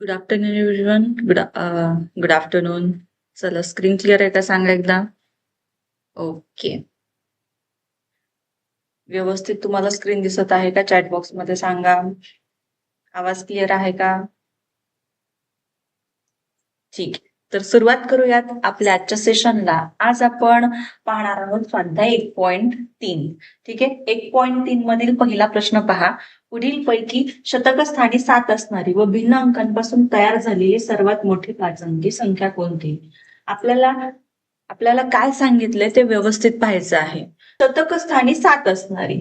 Good afternoon everyone good good afternoon चला screen clear आहे का सांगा एकदा? ओके व्यवस्थित तुम्हाला स्क्रीन दिसत आहे का? चॅट बॉक्समध्ये सांगा. आवाज क्लिअर आहे का? ठीक. आहे. तर सुरुवात करूयात आपल्या आजच्या सेशनला आज आपण पाहणार आहोत स्वाध्याय एक पॉइंट तीन. ठीक आहे? एक पॉइंट तीन मधील पहिला प्रश्न पहा. पुढील पैकी शतक स्थानी सात असणारी व भिन्न अंकांपासून तयार झालेली सर्वात मोठी पाच अंकी संख्या कोणती? आपल्याला आपल्याला काय सांगितलंय ते व्यवस्थित पाहायचं आहे. शतक स्थानी सात असणारी.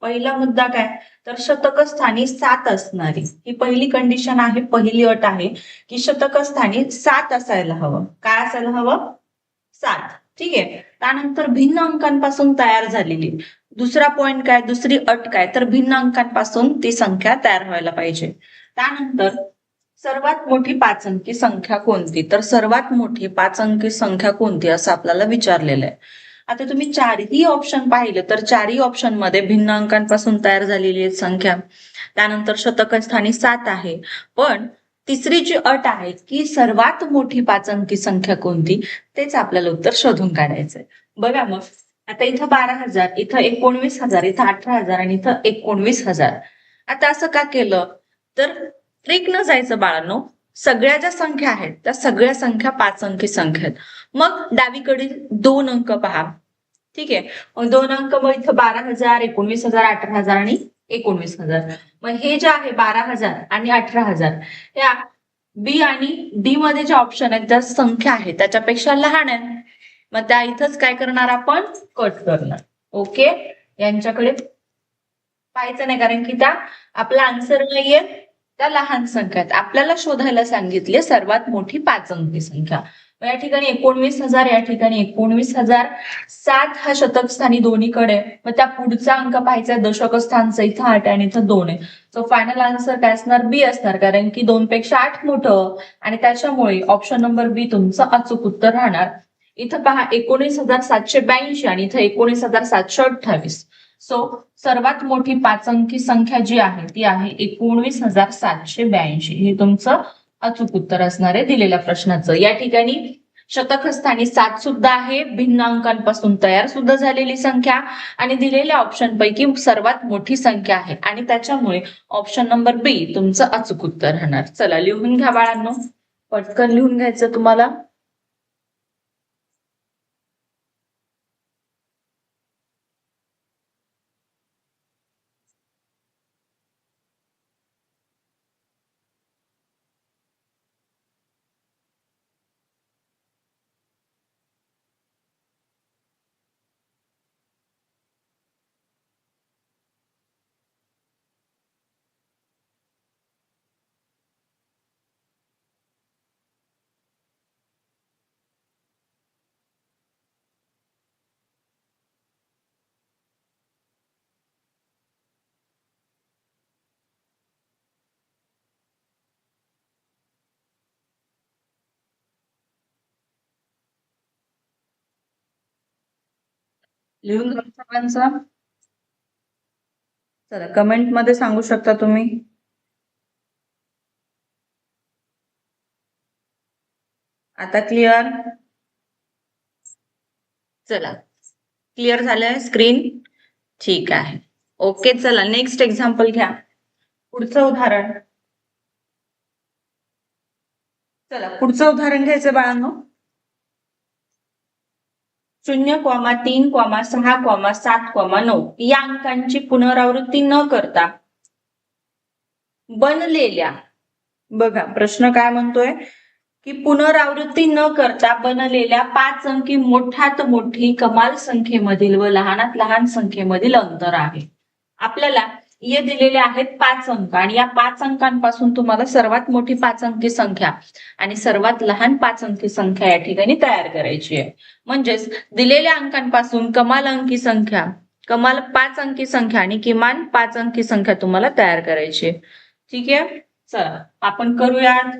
पहिला मुद्दा काय? तर शतक स्थानी सात असणारी. ही पहिली कंडिशन आहे पहिली अट आहे की शतक स्थानी सात असायला हवं. काय असायला हवं? सात. ठीक आहे? त्यानंतर भिन्न अंकांपासून तयार झालेली. दुसरा पॉइंट काय? दुसरी अट काय? तर भिन्न अंकांपासून ती संख्या तयार व्हायला पाहिजे. त्यानंतर सर्वात मोठी पाच अंकी संख्या कोणती? तर सर्वात मोठी पाच अंकी संख्या कोणती? असं आपल्याला विचारलेलं आहे. आता तुम्ही चारही ऑप्शन पाहिलं तर चारही ऑप्शनमध्ये भिन्न अंकांपासून तयार झालेली आहे संख्या. त्यानंतर शतक स्थानी सात आहे. पण तिसरी जी अट आहे की सर्वात मोठी पाच अंकी संख्या कोणती? तेच आपल्याला उत्तर शोधून काढायचंय. बघा मग आता इथं बारा हजार इथं एकोणवीस हजार इथं अठरा हजार आणि इथं एकोणवीस हजार. आता असं का केलं? तर ट्रिक न जायचं बाळांनो सगळ्या ज्या संख्या आहेत त्या सगळ्या संख्या पाच अंकी संख्या आहेत. मग डावीकडील दोन अंक पहा. ठीक आहे. दोन अंक मग इथं बारा हजार एकोणवीस हजार अठरा हजार आणि एकोणवीस हजार. मग हे जे आहे बारा हजार आणि अठरा हजार या बी आणि डी मध्ये ज्या ऑप्शन आहेत ज्या संख्या आहे त्याच्यापेक्षा लहान आहेत. मग त्या इथंच काय करणार आपण? कट करणार. ओके यांच्याकडे पाहायचं नाही कारण की त्या आपला आन्सर नाहीये. त्या लहान संख्या आहेत. आपल्याला शोधायला सांगितली सर्वात मोठी पाच अंकी संख्या. या ठिकाणी एकोणवीस हजार या ठिकाणी एकोणवीस हजार. सात हा शतक स्थानी दोन्हीकडे मग त्या पुढचा अंक पाहायचा दशक स्थानचा इथं आठ आहे आणि इथं दोन आहे. सो फायनल आन्सर काय असणार? बी असणार कारण की दोन पेक्षा आठ मोठं आणि त्याच्यामुळे ऑप्शन नंबर बी तुमचं अचूक उत्तर राहणार. इथं पहा एकोणीस हजार सातशे ब्याऐंशी आणि इथं एकोणीस हजार सातशे अठ्ठावीस. सो सर्वात मोठी पाच अंकी संख्या जी आहे ती आहे एकोणवीस हजार सातशे ब्याऐंशी. हे तुमचं अचूक उत्तर असणार आहे दिलेल्या प्रश्नाचं. या ठिकाणी शतकस्थानी सात सुद्धा आहे भिन्न अंकांपासून तयार सुद्धा झालेली संख्या आणि दिलेल्या ऑप्शन पैकी सर्वात मोठी संख्या आहे. आणि त्याच्यामुळे ऑप्शन नंबर बी तुमचं अचूक उत्तर राहणार. चला लिहून घ्या बाळांनो. पटकन लिहून घ्यायचं तुम्हाला. लिहून झालं सर्वांचा. चला कमेंटमध्ये सांगू शकता तुम्ही. आता क्लिअर चला क्लिअर झालंय स्क्रीन ठीक आहे. ओके चला नेक्स्ट एक्झाम्पल घ्या. पुढचं उदाहरण. चला पुढचं उदाहरण घ्यायचं बाळांनो. शून्य क्वामा तीन कॉमा सहा कॉमा सात कॉमा नऊ या अंकांची पुनरावृत्ती न करता बनलेल्या बघा प्रश्न काय म्हणतोय? की पुनरावृत्ती न करता बनलेल्या पाच अंकी मोठ्यात मोठी कमाल संख्येमधील व लहानात लहान संख्येमधील अंतर आहे. आपल्याला ये दिलेले आहेत पाच अंक. आणि या पाच अंकांपासून तुम्हाला सर्वात मोठी पाच अंकी संख्या आणि सर्वात लहान पाच अंकी संख्या या ठिकाणी तयार करायची आहे. म्हणजेच दिलेल्या अंकांपासून कमाल अंकी संख्या कमाल पाच अंकी संख्या आणि किमान पाच अंकी संख्या तुम्हाला तयार करायची आहे. ठीक आहे? चला आपण करूयात.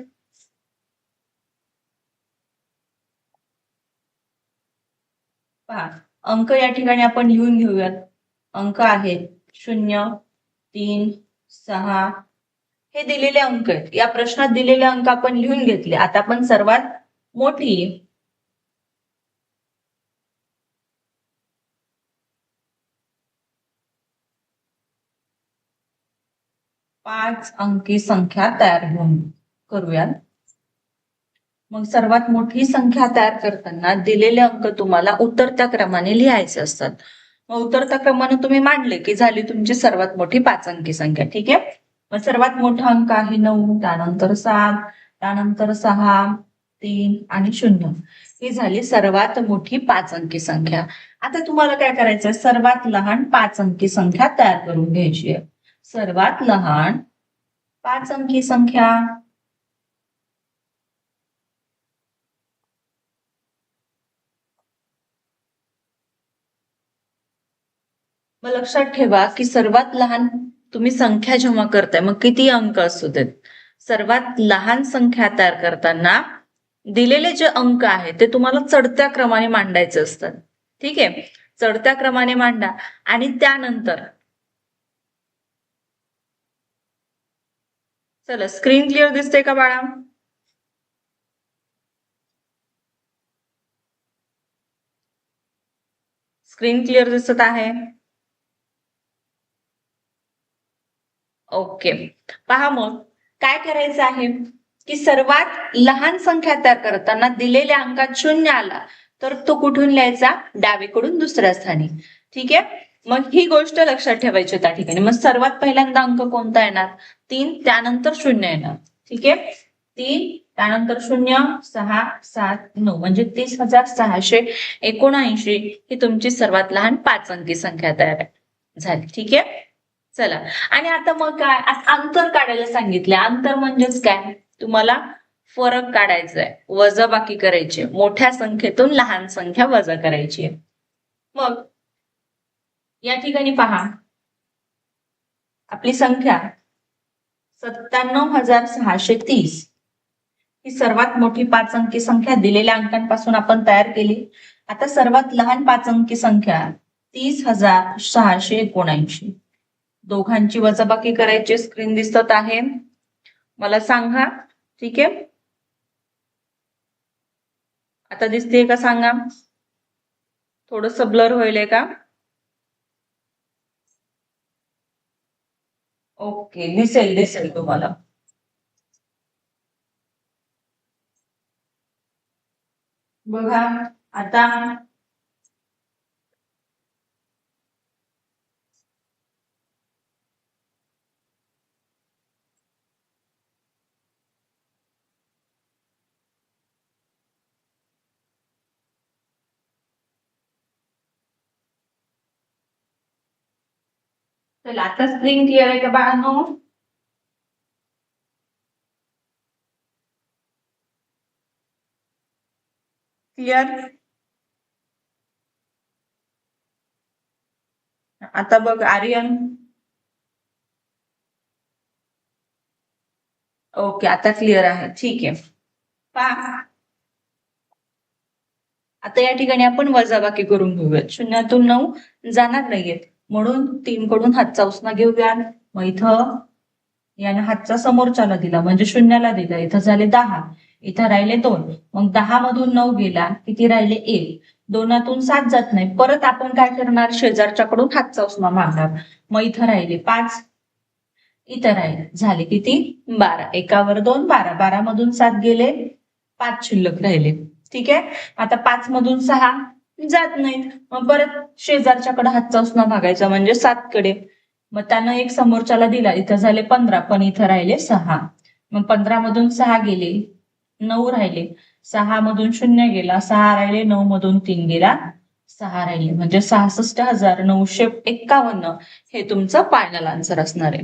पहा अंक या ठिकाणी आपण लिहून घेऊयात. अंक आहेत शून्य तीन सहा. हे दिलेले अंक आहेत. या प्रश्नात दिलेले अंक आपण लिहून घेतले. आता आपण सर्वात मोठी पाच अंकी संख्या तयार होऊन करूयात. मग सर्वात मोठी संख्या तयार करताना दिलेले अंक तुम्हाला उतरत्या क्रमाने लिहायचे असतात. मग उतरत्या क्रमाने तुम्ही मांडले की झाली तुमची सर्वात मोठी पाच अंकी संख्या ठीक आहे? मग सर्वात मोठा अंक आहे नऊ त्यानंतर सात त्यानंतर सहा तीन आणि शून्य. ही झाली सर्वात मोठी पाच अंकी संख्या. आता तुम्हाला काय करायचंय सर्वात लहान पाच अंकी संख्या तयार करून घ्यायची आहे. सर्वात लहान पाच अंकी संख्या. मग लक्षात ठेवा की सर्वात लहान तुम्ही संख्या जेव्हा करताय मग किती अंक असू देत? सर्वात लहान संख्या तयार करताना दिलेले जे अंक आहेत ते तुम्हाला चढत्या क्रमाने मांडायचे असतात. ठीक आहे? चढत्या क्रमाने मांडा. आणि त्यानंतर चला स्क्रीन क्लिअर दिसते का बाळा? स्क्रीन क्लिअर दिसत आहे. ओके. पहा मग काय करायचं आहे? की सर्वात लहान संख्या तयार करताना दिलेल्या अंकात शून्य आला तर तो कुठून लिहायचा? डावीकडून दुसऱ्या स्थानी. ठीक आहे? मग ही गोष्ट लक्षात ठेवायची त्या ठिकाणी. मग सर्वात पहिल्यांदा अंक कोणता येणार? तीन त्यानंतर शून्य येणार. ठीक आहे? तीन त्यानंतर शून्य सहा सात नऊ. म्हणजे तीस हजार सहाशे एकोणऐंशी ही तुमची सर्वात लहान पाच अंकी संख्या तयार झाली. ठीक आहे? चला. आणि आता मग काय? अंतर काढायला सांगितले अंतर म्हणजेच काय? तुम्हाला फरक काढायचा आहे वजाबाकी करायची. मोठ्या संख्येतून लहान संख्या वजा करायची आहे. मग या ठिकाणी पहा. आपली संख्या सत्त्याण्णव हजार सहाशे तीस. ही सर्वात मोठी पाच अंकी संख्या. दिलेल्या अंकांपासून आपण तयार केली. आता सर्वात लहान पाच अंकी संख्या तीस हजार सहाशे एकोणऐंशी. दोघांची वजाबाकी करायची स्क्रीन दिसत आहे. मला सांगा. ठीक आहे? आता दिसते का सांगा? थोडस ब्लर होईल का? ओके दिसेल दिसेल तुम्हाला. बघा आता चला आता स्क्रीन क्लिअर आहे का बाळांनो क्लिअर आता बघ आर्यन ओके आता क्लिअर आहे. ठीक आहे. पहा. आता या ठिकाणी आपण वजाबाकी करून घेऊयात शून्यातून नऊ जाणार नाहीयेत. म्हणून तीन कडून हातचा उसना घेऊया मग इथं याने हातचा समोरच्याला दिला म्हणजे शून्याला दिला. इथं झाले दहा. इथं राहिले दोन. मग दहा मधून नऊ गेला. किती राहिले? एक. दोनातून सात जात नाही. परत आपण काय करणार? शेजारच्याकडून हातचा उसमा मारणार. मग इथं राहिले पाच. इथं राहिले. झाले किती? बारा. एकावर दोन बारा. बारा मधून सात गेले. पाच शिल्लक राहिले. ठीक आहे? आता पाच मधून सहा. जात नाहीत. मग परत शेजारच्याकडे हातचा उसना भागायचा म्हणजे सात कडे मग त्यानं एक समोरच्याला दिला इथं झाले पंधरा पण इथं राहिले सहा. मग पंधरा मधून सहा गेले नऊ राहिले. सहा मधून शून्य गेला सहा राहिले नऊ मधून तीन गेला सहा राहिले. म्हणजे सहासष्ट हजार नऊशे एक्कावन्न हे तुमचं फायनल आन्सर असणार आहे.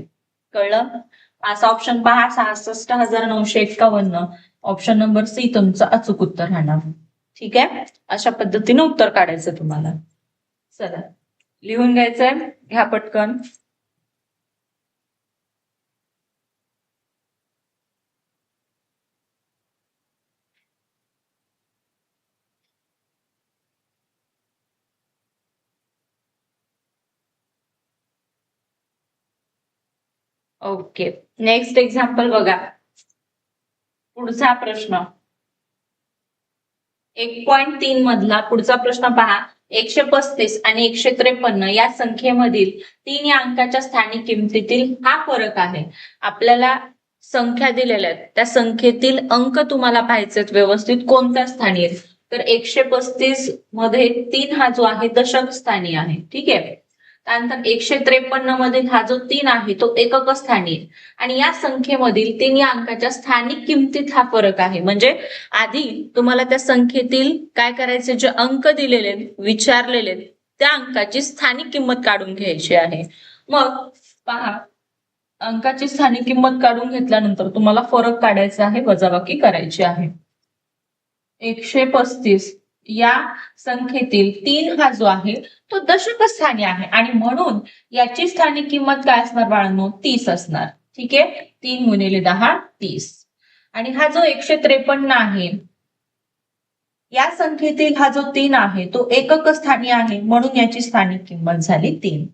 कळलं? असा ऑप्शन पहा सहासष्ट हजार नऊशे एक्कावन्न. ऑप्शन नंबर सी तुमचं अचूक उत्तर राहणार. ठीक आहे? अशा पद्धतीने उत्तर काढायचं तुम्हाला. चला. लिहून घ्यायचंय. घ्या पटकन. ओके. नेक्स्ट एक्झाम्पल बघा. पुढचा प्रश्न. एक पॉइंट तीन मधला पुढचा प्रश्न पहा. एकशे पस्तीस आणि एकशे त्रेपन्न या संख्येमधील तीन या अंकाच्या स्थानिक किमतीतील हा फरक आहे. आपल्याला संख्या दिलेल्या आहेत. त्या संख्येतील अंक तुम्हाला पाहायचे व्यवस्थित कोणत्या स्थानी आहेत तर एकशे पस्तीसमध्ये तीन हा जो आहे दशक स्थानी आहे. ठीक आहे? त्यानंतर एकशे त्रेपन्न मधील हा जो तीन आहे तो एकक स्थानी आणि या संख्येमधील तीन या अंकाच्या स्थानिक किमतीत हा फरक आहे. म्हणजे आधी तुम्हाला त्या संख्येतील काय करायचे जे अंक दिलेले आहेत, विचारलेले आहेत, त्या अंकाची स्थानिक किंमत काढून घ्यायची आहे. मग पहा अंकाची स्थानिक किंमत काढून घेतल्यानंतर तुम्हाला फरक काढायचा आहे वजाबाकी करायची आहे. एकशे पस्तीस. या संख्येतील तीन हा जो आहे तो दशक स्थानी आहे. आणि म्हणून याची स्थानिक किंमत काय असणार बाळांनो? तीस असणार. ठीक आहे? तीन गुणिले दहा तीस. आणि हा जो एकशे त्रेपन्न आहे या संख्येतील हा जो तीन आहे तो एकक स्थानी आहे. म्हणून याची स्थानिक किंमत झाली तीन.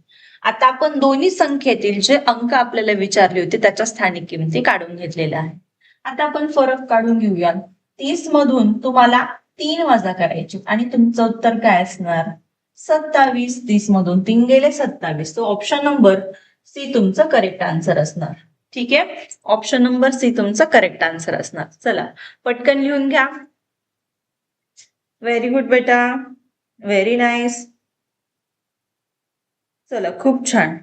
आता आपण दोन्ही संख्येतील जे अंक आपल्याला विचारले होते त्याच्या स्थानिक किमती काढून घेतलेल्या आहे आता आपण फरक काढून घेऊया. तीस मधून तुम्हाला तीन वजा करायचे. आणि तुमचं उत्तर काय असणार? सत्तावीस तीस मधून तीन गेले सत्तावीस. तो ऑप्शन नंबर सी तुमचं करेक्ट आन्सर असणार. ठीक आहे? ऑप्शन नंबर सी तुमचं करेक्ट आन्सर असणार. चला पटकन लिहून घ्या. व्हेरी गुड बेटा. व्हेरी नाईस चला खूप छान.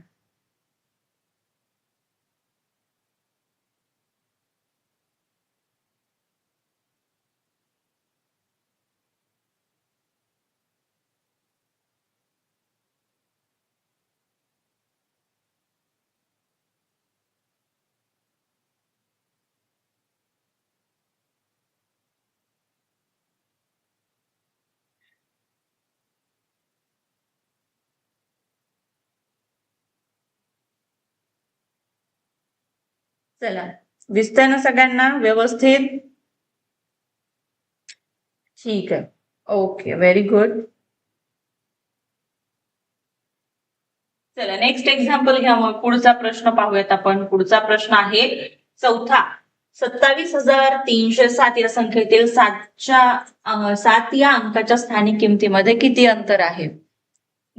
चला. दिसतंय ना सगळ्यांना? व्यवस्थित? ठीक आहे. ओके व्हेरी गुड चला नेक्स्ट एक्झाम्पल घ्या मग. पुढचा प्रश्न पाहूयात आपण. पुढचा प्रश्न आहे चौथा. सत्तावीस हजार तीनशे सात या संख्येतील सातच्या सात या अंकाच्या स्थानिक किमतीमध्ये किती अंतर आहे?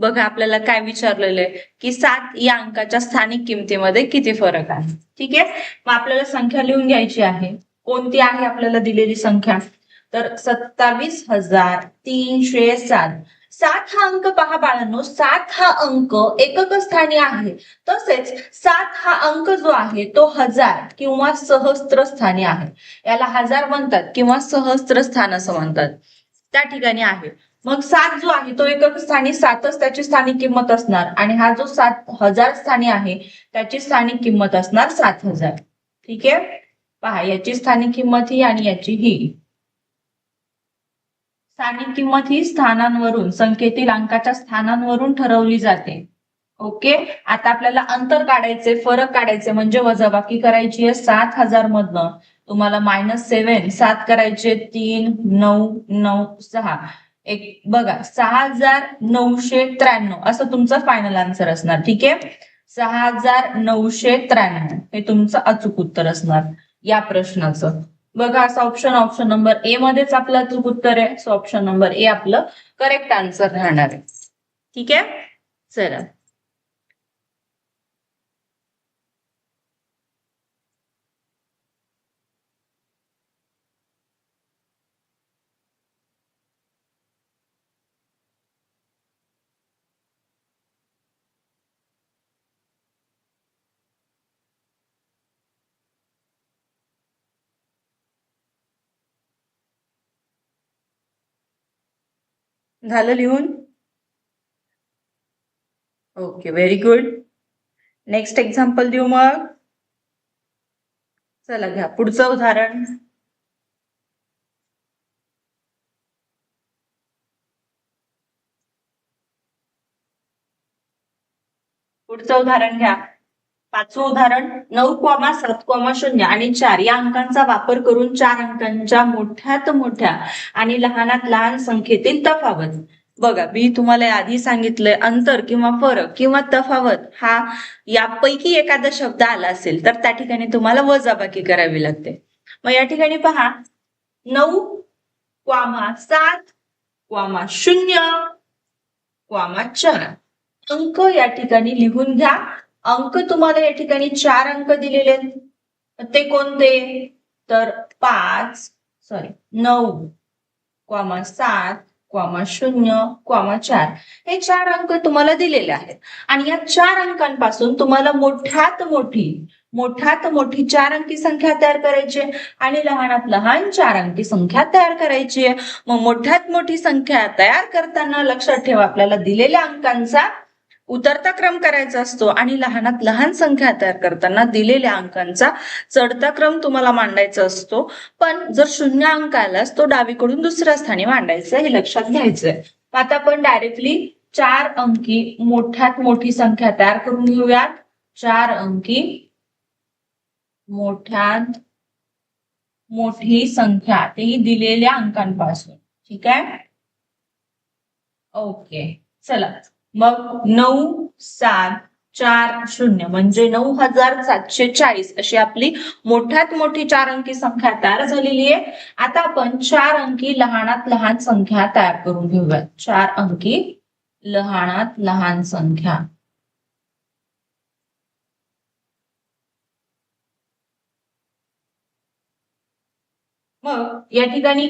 बघा आपल्याला काय विचारलेलं आहे की सात या अंकाच्या स्थानिक किमतीमध्ये किती फरक आहे? ठीक आहे? मग आपल्याला संख्या लिहून घ्यायची आहे. कोणती आहे आपल्याला दिलेली संख्या? तर सत्तावीस हजार तीनशे सात. सात हा अंक पहा बाळांनो. सात हा अंक एकक स्थानी आहे. तसेच सात हा अंक जो आहे तो हजार किंवा सहस्त्र स्थानी आहे. याला हजार म्हणतात किंवा सहस्त्र स्थान असं म्हणतात. त्या ठिकाणी आहे. मग सात जो आहे तो एकक स्थानी सातच त्याची स्थानिक किंमत असणार. आणि हा जो सात हजार स्थानी आहे त्याची स्थानिक किंमत असणार सात हजार. ठीक आहे? पहा याची स्थानिक किंमत ही आणि याची ही. स्थानिक किंमत ही स्थानांवरून संख्येतील अंकाच्या स्थानांवरून ठरवली जाते. ओके? आता आपल्याला अंतर काढायचे फरक काढायचे म्हणजे वजाबाकी करायची आहे सात हजार मधनं. तुम्हाला मायनस सेव्हन सात करायचे तीन नऊ नऊ सहा. एक बघा सहा हजार नऊशे त्र्याण्णव. असं तुमचं फायनल आन्सर असणार ठीक आहे? सहा हजार नऊशे त्र्याण्णव. हे तुमचं अचूक उत्तर असणार या प्रश्नाचं. बघा असं ऑप्शन ऑप्शन नंबर ए मध्येच आपलं अचूक उत्तर आहे. सो ऑप्शन नंबर ए आपलं करेक्ट आन्सर राहणार आहे. ठीक आहे? चला. झालं लिहून? Okay very good next example देऊ मग. चला घ्या पुढचं उदाहरण. पुढचं उदाहरण घ्या. पाचवं उदाहरण नऊ कॉमा सात कॉमा शून्य आणि चार या अंकांचा वापर करून चार अंकांच्या मोठ्यात मोठ्या आणि लहानात लहान संख्येतील तफावत. बघा मी तुम्हाला आधी सांगितलंय अंतर किंवा फरक किंवा तफावत हा यापैकी एखादा शब्द आला असेल तर त्या ठिकाणी तुम्हाला वजाबाकी करावी लागते. मग या ठिकाणी पहा नऊ क्वामा सात क्वामा शून्य क्वामा चार. अंक या ठिकाणी लिहून घ्या. अंक तुम्हाला या ठिकाणी चार अंक दिलेले आहेत. ते कोणते? तर पाच सॉरी नऊ क्वामा सात क्वामा शून्य क्वामा चार. हे चार अंक तुम्हाला दिलेले आहेत. आणि या चार अंकांपासून तुम्हाला मोठ्यात मोठी मोठ्यात मोठी चार अंकी संख्या तयार करायची आहे. आणि लहानात लहान चार अंकी संख्या तयार करायची आहे. मग मोठ्यात मोठी संख्या तयार करताना लक्षात ठेवा आपल्याला दिलेल्या अंकांचा उतरता क्रम करायचा असतो आणि लहानात लहान संख्या तयार करताना दिलेल्या अंकांचा चढता क्रम तुम्हाला मांडायचा असतो. पण जर शून्य अंक आलास तो डावीकडून दुसऱ्या स्थानी मांडायचा हे लक्षात घ्यायचंय. आता आपण डायरेक्टली चार अंकी मोठ्यात मोठी संख्या तयार करून घेऊयात. चार अंकी मोठ्यात मोठी संख्या तेही दिलेल्या अंकांपासून. ठीक आहे? ओके. चला. मग नऊ सात चार शून्य. म्हणजे नऊ हजार सातशे चाळीस अशी आपली मोठ्यात मोठी चार अंकी संख्या तयार झालेली आहे. आता आपण चार अंकी लहानात लहान संख्या तयार करून घेऊयात. चार अंकी लहानात लहान संख्या. मग या ठिकाणी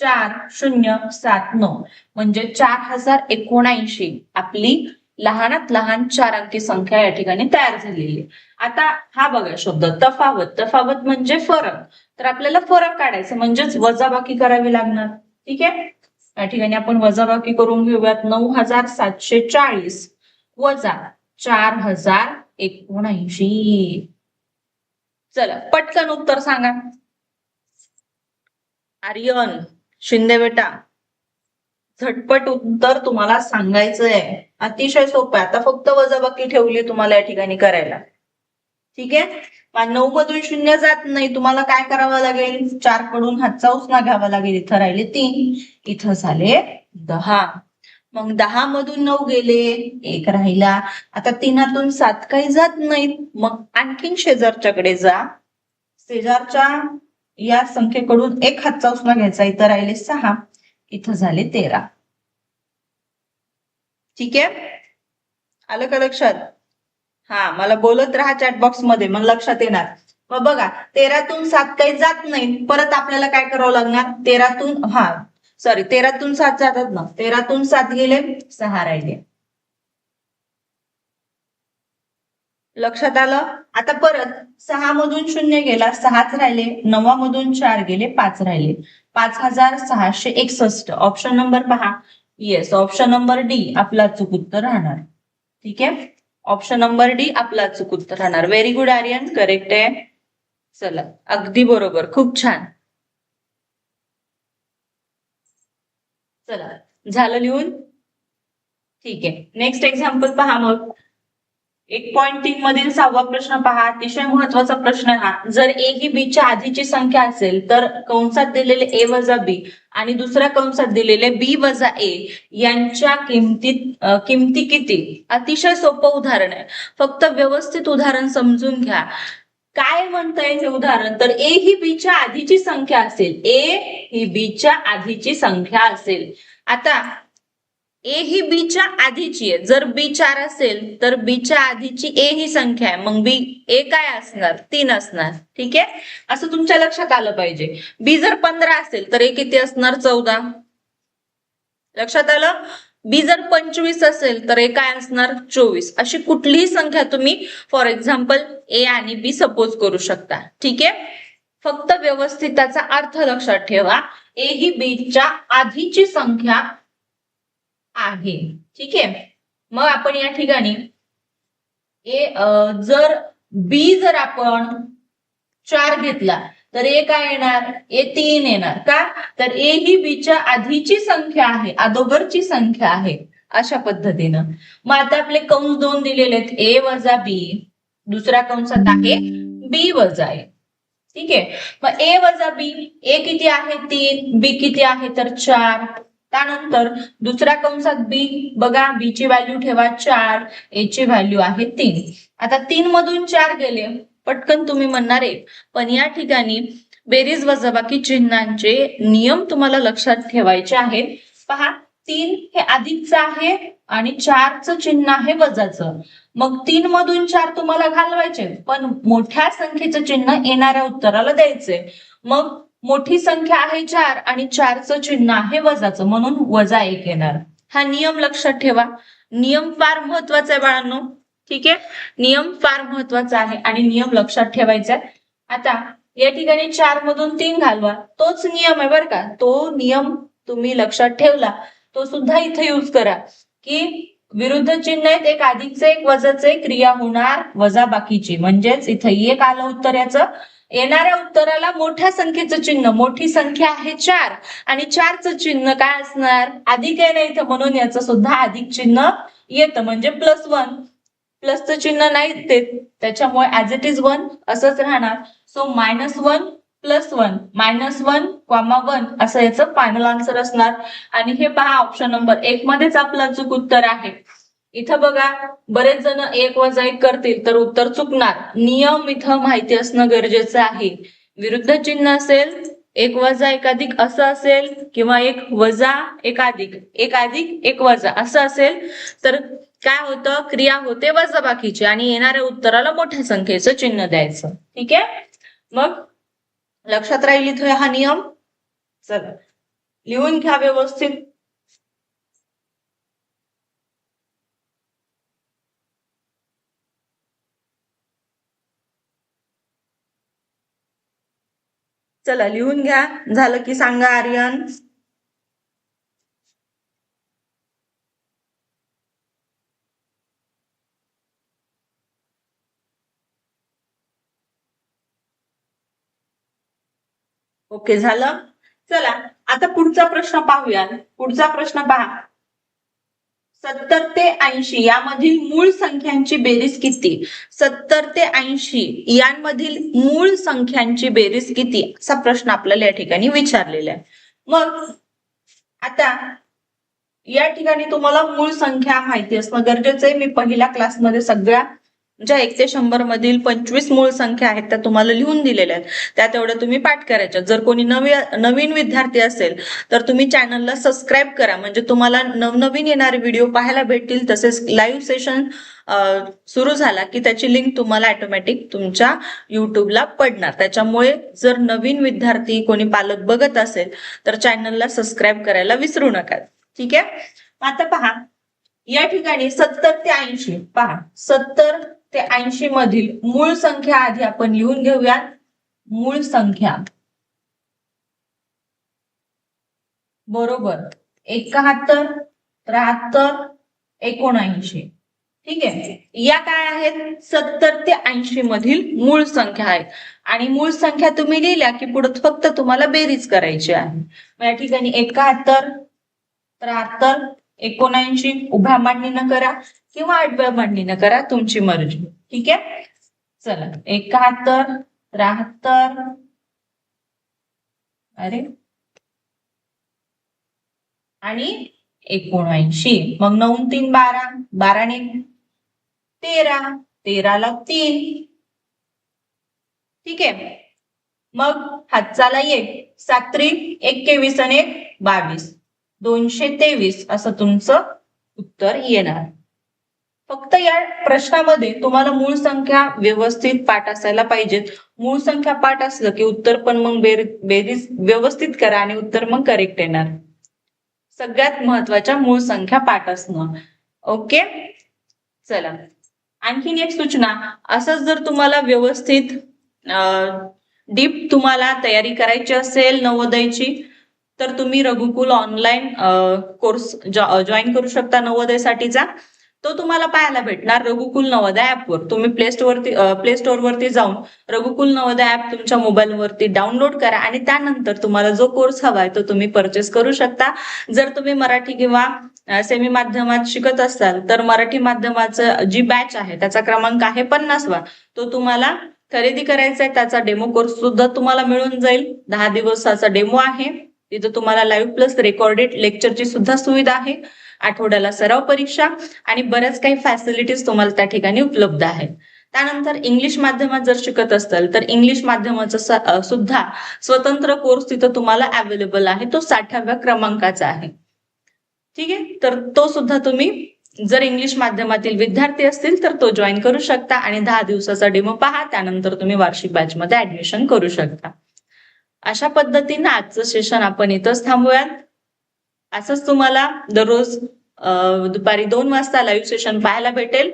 चार शून्य सात नऊ. म्हणजे चार हजार एकोणऐंशी आपली लहानात लहान चार अंकी संख्या या ठिकाणी तयार झालेली आहे. आता हा बघा शब्द तफावत. तफावत म्हणजे फरक. तर आपल्याला फरक काढायचा म्हणजेच वजाबाकी करावी लागणार. ठीक आहे? या ठिकाणी आपण वजाबाकी करून घेऊयात. नऊ हजार सातशे चाळीस. वजा चार हजार एकोणऐंशी. चला पटकन उत्तर सांगा. आर्यन. शिंदे बेटा झटपट उत्तर तुम्हाला सांगायचं आहे अतिशय सोपं आहे. आता फक्त वजाबाकी ठेवली तुम्हाला या ठिकाणी करायला. ठीक आहे? मग नऊ मधून शून्य जात नाही. तुम्हाला काय करावं लागेल? चारकडून हातचा उसना घ्यावा लागेल. इथं राहिले तीन. इथं झाले दहा. मग दहा मधून नऊ गेले. एक राहिला. आता तीनातून सात काही जात नाहीत. मग आणखीन शेजारच्याकडे जा. शेजारच्या या संख्येकडून एक हातचा उसना घ्यायचा इथं राहिले सहा इथं झाले तेरा. ठीक आहे? आलं का लक्षात? हा मला बोलत राहा चॅटबॉक्समध्ये मग लक्षात येणार. मग बघा तेरातून सात काही जात नाही परत आपल्याला काय करावं लागणार? तेरातून हा सॉरी तेरातून सात जातात ना तेरातून सात गेले सहा राहिले. लक्षात आलं? आता परत सहा मधून शून्य गेला सहाच राहिले नवा मधून चार गेले पाच राहिले. पाच हजार सहाशे एकसष्ट. ऑप्शन नंबर पहा. येस ऑप्शन नंबर डी आपला चुक उत्तर राहणार. ठीक आहे? ऑप्शन नंबर डी आपला चुक उत्तर राहणार. व्हेरी गुड आर्यन करेक्ट आहे. चला अगदी बरोबर. खूप छान. चला झालं लिहून? ठीक आहे. नेक्स्ट एक्झाम्पल पहा मग. एक पॉईंट तीन मधील सहावा प्रश्न पहा. अतिशय महत्त्वाचा प्रश्न हा. जर ए ही बी च्या आधीची संख्या असेल तर कंसात दिलेले ए वजा बी आणि दुसऱ्या कंसात दिलेले बी वजा ए यांच्या किमतीत किमती किती? अतिशय सोपं उदाहरण आहे. फक्त व्यवस्थित उदाहरण समजून घ्या. काय म्हणता येईल हे उदाहरण? तर ए ही बी च्या आधीची संख्या असेल. ए ही बी च्या आधीची संख्या असेल. आता ए ही बी च्या आधीची आहे. जर बी चार असेल तर बी च्या आधीची ए ही संख्या आहे. मग बी ए काय असणार? तीन असणार. ठीक आहे? असं तुमच्या लक्षात आलं पाहिजे. बी जर पंधरा असेल तर ए किती असणार? चौदा. लक्षात आलं? बी जर पंचवीस असेल तर ए काय असणार? चोवीस. अशी कुठलीही संख्या तुम्ही फॉर एक्झाम्पल ए आणि बी सपोज करू शकता. ठीक आहे? फक्त व्यवस्थित त्याचा अर्थ लक्षात ठेवा. ए ही बी च्या आधीची संख्या आहे. ठीक आहे? मग आपण या ठिकाणी ए जर बी जर आपण चार घेतला तर ए काय येणार? ए तीन येणार. का? तर ए ही बीच्या आधीची संख्या आहे अगोदरची संख्या आहे अशा पद्धतीनं. मग आता आपले कंस दोन दिलेले आहेत. ए वजा बी दुसरा कंसात आहे बी वजा ए. ठीक आहे? मग ए वजा बी ए किती आहे? तीन. बी किती आहे? तर चार. त्यानंतर दुसऱ्या कंसात बी बघा बी ची व्हॅल्यू ठेवा चार ए ची व्हॅल्यू आहे तीन. आता तीन मधून चार गेले पटकन तुम्ही म्हणणार एक. पण या ठिकाणी बेरीज वजाबाकी चिन्हांचे नियम तुम्हाला लक्षात ठेवायचे आहेत. पहा तीन हे अधिकचं आहे आणि चारचं चिन्ह आहे वजाचं. मग तीन मधून चार तुम्हाला घालवायचे पण मोठ्या संख्येचं चिन्ह येणाऱ्या उत्तराला द्यायचे. मग मोठी संख्या आहे चार आणि चारचं चिन्ह आहे वजाचं. म्हणून वजा एक येणार. हा नियम लक्षात ठेवा. नियम फार महत्त्वाचा आहे बाळांनो. ठीक आहे? नियम फार महत्त्वाचा आहे आणि नियम लक्षात ठेवायचा आहे. आता या ठिकाणी चार मधून तीन घालवा. तोच नियम आहे बरं का. तो नियम तुम्ही लक्षात ठेवला. तो सुद्धा इथे यूज करा. की विरुद्ध चिन्ह आहेत एक अधिकचे एक वजाचे क्रिया होणार वजा बाकीची म्हणजेच इथे एक आलं उत्तर याचं. येणाऱ्या उत्तराला मोठ्या संख्येचं चिन्ह मोठी संख्या आहे चार. आणि चारचं चिन्ह काय असणार? अधिक आहे ना इथं म्हणून याचं सुद्धा अधिक चिन्ह येतं. म्हणजे प्लस वन प्लसचं चिन्ह नाही ते त्याच्यामुळे ऍज इट इज वन असंच राहणार. So minus one plus one minus one comma one असं याचं फायनल आन्सर असणार. आणि हे पहा ऑप्शन नंबर एक मध्येच आपलं अचूक उत्तर आहे. इथं बघा बरेच जण एक वजा एक करतील तर उत्तर चुकणार. नियम इथं माहिती असणं गरजेचं आहे. विरुद्ध चिन्ह असेल एक वजा एकाधिक असं असेल किंवा एक वजा एकाधिक एकाधिक एक वजा असं असेल तर काय होतं? क्रिया होते वजा बाकीची आणि येणाऱ्या उत्तराला मोठ्या संख्येचं चिन्ह द्यायचं. ठीक आहे? मग लक्षात राहील इथं हा नियम? चला. लिहून घ्या व्यवस्थित. चला लिहून घ्या. झालं की सांगा आर्यन. ओके झालं. चला आता पुढचा प्रश्न पाहूया पुढचा प्रश्न पहा. सत्तर ते ऐंशी यामधील मूळ संख्यांची बेरीज किती? सत्तर ते ऐंशी यांमधील मूळ संख्यांची बेरीज किती? असा प्रश्न आपल्याला या ठिकाणी विचारलेला आहे. मग आता या ठिकाणी तुम्हाला मूळ संख्या माहिती असणं गरजेचं आहे. मी पहिल्या क्लासमध्ये सगळ्या ज्या एक ते शंभर मधील पंचवीस मूळ संख्या आहेत त्या तुम्हाला लिहून दिलेल्या आहेत. त्या तेवढ्या तुम्ही पाठ करायच्या. जर कोणी नवी नवीन विद्यार्थी असेल तर तुम्ही चॅनलला सबस्क्राईब करा. म्हणजे तुम्हाला नवनवीन येणारे व्हिडिओ पाहायला भेटतील. तसेच लाईव्ह सेशन सुरू झाला की त्याची लिंक तुम्हाला ऑटोमॅटिक तुमच्या युट्यूबला पडणार. त्याच्यामुळे जर नवीन विद्यार्थी कोणी पालक बघत असेल तर चॅनलला सबस्क्राईब करायला विसरू नका. ठीक आहे? आता पहा. या ठिकाणी सत्तर ते ऐंशी. पहा. सत्तर ते ऐंशी मधील मूळ संख्या आधी आपण लिहून घेऊयात. मूळ संख्या. बरोबर. एकाहत्तर त्र्याहत्तर एकोणऐंशी. ठीक आहे? या काय आहेत? सत्तर ते ऐंशी मधील मूळ संख्या आहेत. आणि मूळ संख्या तुम्ही लिहिल्या की पुढे फक्त तुम्हाला बेरीज करायची आहे. या ठिकाणी एकाहत्तर त्र्याहत्तर एकोणऐंशी उभ्या मांडणीनं करा. किंवा आडव्या मांडणीनं करा तुमची मर्जी. ठीक आहे? चला एकाहत्तर त्र्याहत्तर. अरे. आणि एकोणऐंशी. मग नऊ तीन बारा. बाराने तेरा. तेराला तीन. ठीक आहे? मग हातचाला एक सात्री एक्केवीस आणि एक बावीस. दोनशे तेवीस असं तुमचं उत्तर येणार. फक्त या प्रश्नामध्ये तुम्हाला मूळ संख्या व्यवस्थित पाठ असायला पाहिजेत. मूळ संख्या पाठ असलं की उत्तर पण मग बेरीज व्यवस्थित करा आणि उत्तर मग करेक्ट येणार. सगळ्यात महत्त्वाच्या मूळ संख्या पाठ असणं. ओके? चला. आणखीन एक सूचना. असंच जर तुम्हाला व्यवस्थित डीप तुम्हाला तयारी करायची असेल नवोदयची तर तुम्ही रघुकुल ऑनलाईन कोर्स जॉईन करू शकता नवोदयसाठीचा. तो तुम्हाला पाहायला भेटणार रघुकुल नवोदय ऍपवर तुम्ही प्ले स्टोअरवरती प्ले स्टोअरवरती जाऊन रघुकुल नवोदय ऍप तुमच्या मोबाईलवरती डाउनलोड करा आणि त्यानंतर तुम्हाला जो कोर्स हवाय तो तुम्ही परचेस करू शकता. जर तुम्ही मराठी किंवा सेमी माध्यमात शिकत असाल तर मराठी माध्यमाचं जी बॅच आहे त्याचा क्रमांक आहे पन्नासवा. तो तुम्हाला खरेदी करायचा आहे त्याचा डेमो कोर्स सुद्धा तुम्हाला मिळून जाईल. दहा दिवसाचा डेमो आहे. तिथं तुम्हाला लाईव्ह प्लस रेकॉर्डेड लेक्चरची सुद्धा सुविधा आहे. आठवड्याला सराव परीक्षा आणि बऱ्याच काही फॅसिलिटीज तुम्हाला त्या ठिकाणी उपलब्ध आहेत. त्यानंतर इंग्लिश माध्यमात जर शिकत असाल तर इंग्लिश माध्यमाचा सुद्धा स्वतंत्र कोर्स तिथं तुम्हाला अवेलेबल आहे. तो साठाव्या क्रमांकाचा आहे. ठीक आहे? तर तो सुद्धा तुम्ही जर इंग्लिश माध्यमातील विद्यार्थी असतील तर तो जॉईन करू शकता आणि दहा दिवसाचा डेमो पहा. त्यानंतर तुम्ही वार्षिक बॅच मध्ये ऍडमिशन करू शकता. अशा पद्धतीनं आजचं सेशन आपण इथंच थांबूयात. असंच तुम्हाला दररोज दुपारी दोन वाजता लाईव्ह सेशन पाहायला भेटेल.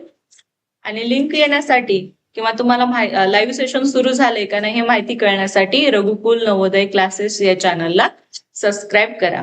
आणि लिंक येण्यासाठी किंवा तुम्हाला लाईव्ह सेशन सुरू झाले का नाही हे माहिती कळण्यासाठी रघुकुल नवोदय क्लासेस या चॅनलला सबस्क्राईब करा.